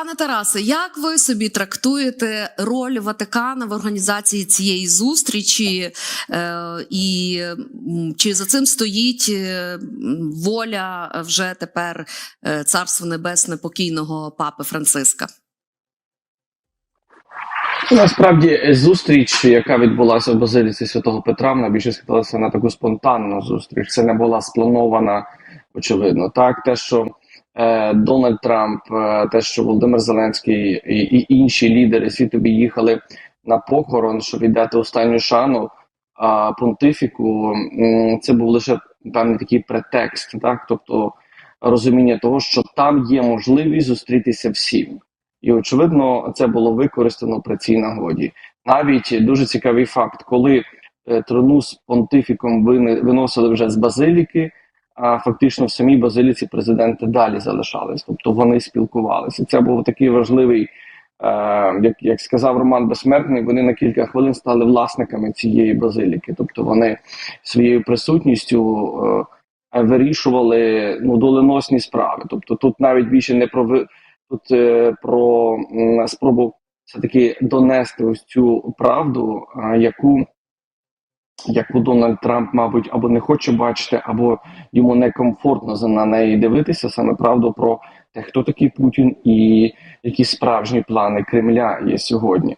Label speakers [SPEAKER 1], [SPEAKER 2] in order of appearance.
[SPEAKER 1] Пане Тарасе, як ви собі трактуєте роль Ватикана в організації цієї зустрічі, е, і чи за цим стоїть е, воля вже тепер е, царство небесне покійного папи Франциска?
[SPEAKER 2] Насправді зустріч, яка відбулася в базиліці Святого Петра, вона більше складалася на таку спонтанну зустріч. Це не була спланована, очевидно. Так, те, що Дональд Трамп, е, те, що Володимир Зеленський і, інші лідери світові їхали на похорон, щоб віддати останню шану а, понтифіку, це був лише певний такий претекст, так, тобто розуміння того, що там є можливість зустрітися всім. І очевидно, це було використано при цій нагоді. Навіть дуже цікавий факт, коли е, трону з понтифіком виносили вже з базиліки, а фактично в самій базиліці президенти далі залишались, тобто вони спілкувалися. Це був такий важливий, е, як, як сказав Роман Безсмертний, вони на кілька хвилин стали власниками цієї базиліки. Тобто вони своєю присутністю е, вирішували ну, доленосні справи. Тобто тут навіть більше не про тут е, про спробу все-таки донести ось цю правду, яку, яку Дональд Трамп, мабуть, або не хоче бачити, або йому некомфортно на неї дивитися, саме правду про те, хто такий Путін і які справжні плани Кремля є сьогодні.